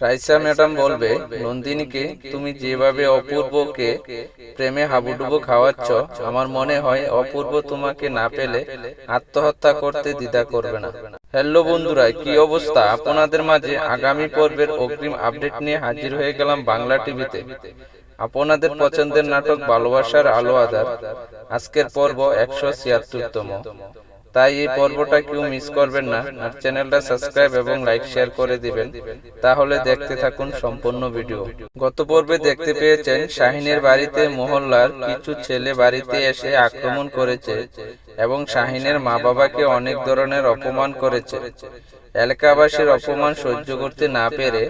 Raisa madam বলবে নন্দিনীকে তুমি যেভাবে অপূর্বকে প্রেমে হাবুডুবু খাওয়াচ্ছ আমার মনে হয় অপূর্ব তোমাকে না পেলে আত্মহত্যা করতে দ্বিধা করবে না। হ্যালো বন্ধুরা কি অবস্থা? আপনাদের মাঝে আগামী পর্বের অগ্রিম আপডেট নিয়ে হাজির হয়ে গেলাম বাংলা টিভিতে। আপনাদের পছন্দের নাটক ভালোবাসার আলো আধার আজকের পর্ব একশো ছিয়াত্তরতম। তাই এই পর্বটা কেউ মিস করবেন না। আর চ্যানেলটা সাবস্ক্রাইব এবং লাইক শেয়ার করে দিবেন। তাহলে দেখতে থাকুন সম্পূর্ণ ভিডিও গত পর্বে দেখতে পেয়েছেন শাহিনের বাড়িতে মহল্লার কিছু ছেলে বাড়িতে এসে আক্রমণ করেছে এবং শাহিনের মা বাবাকে অনেক ধরনের অপমান করেছে। এলাকাবাসীর অপমান সহ্য করতে না পেরে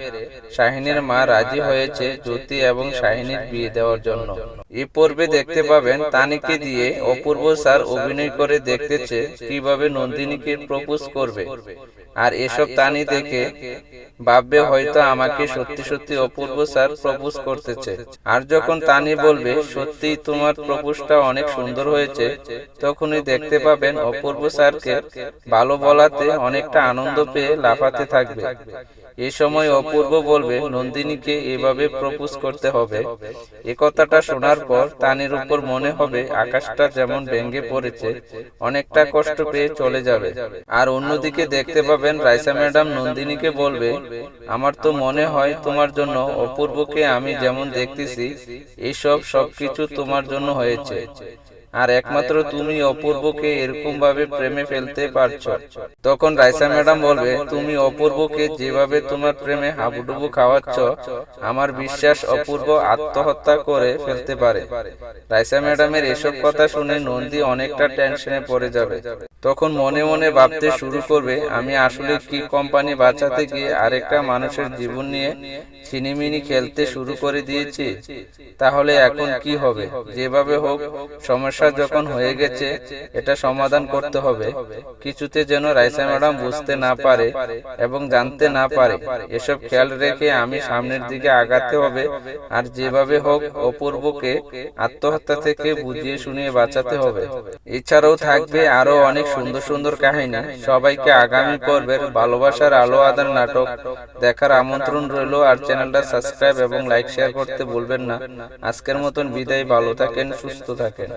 শাহিনীর মা রাজি হয়েছে জ্যোতি এবং শাহিনীর বিয়ে দেওয়ার জন্য। এ পর্বে দেখতে পাবেন তানিকে দিয়ে অপূর্ব স্যার অভিনয় করে দেখতেছে কীভাবে নন্দিনীকে প্রপোজ করবে। আর এসব তানি দেখে ভাববে হয়তো আমাকে সত্যি সত্যি অপূর্ব স্যার প্রপোজ করতেছে আর যখন তানি বলবে সত্যি তোমার প্রপোজটা অনেক সুন্দর হয়েছে তখনই দেখতে পাবেন অপূর্ব স্যারকে ভালো বলাতে অনেকটা আনন্দ পেয়ে লাফাতে থাকবে। এই সময় অপূর্ব বলবে নন্দিনীকে এভাবে প্রপোজ করতে হবে। এ কথাটা শোনার পর তানির উপর মনে হবে আকাশটা যেমন ভেঙে পড়েছে অনেকটা কষ্ট পেয়ে চলে যাবে। আর অন্যদিকে দেখতে পাবেন রাইসা ম্যাডাম নন্দিনীকে বলবে আমার তো মনে হয় তোমার জন্য অপূর্বকে আমি যেমন দেখতেছি এইসব সবকিছু তোমার জন্য হয়েছে। আর একমাত্র তুমি অপূর্বকে এরকম ভাবে প্রেমে ফেলতে পারছ। তখন রাইসা ম্যাডাম বলবে, তুমি অপূর্বকে যেভাবে তোমার প্রেমে হাবুডুবু খাওয়াচ্ছ, আমার বিশ্বাস অপূর্ব আত্মহত্যা করে ফেলতে পারে। রাইসা ম্যাডামের এসব কথা শুনে নন্দী অনেকটা টেনশনে পড়ে যাবে। তখন মনে মনে ভাবতে শুরু করবে আমি আসলে কি কোম্পানি বাঁচাতে গিয়ে আরেকটা মানুষের জীবন নিয়ে ছিনিমিনি খেলতে শুরু করে দিয়েছি। তাহলে এখন কি হবে? যেভাবে হোক সমস্যা যখন হয়ে গেছে এটা সমাধান করতে হবে। কিছুতে যেন রাইসা ম্যাডাম বুঝতে না পারে এবং জানতে না পারে এসব খেয়াল রেখে আমি সামনের দিকে আগাতে হবে। আর যেভাবে হোক অপূর্বকে আত্মহত্যা থেকে বুঝিয়ে শুনিয়ে বাঁচাতে হবে এছাড়াও থাকবে আরও অনেক সুন্দর সুন্দর কাহিনী। সবাইকে আগামী পর্বের ভালোবাসার আলো আদান নাটক দেখার আমন্ত্রণ রইল। আর চ্যানেলটা সাবস্ক্রাইব এবং লাইক শেয়ার করতে ভুলবেন না। আজকের মতন বিদায়, ভালো থাকেন, সুস্থ থাকেন।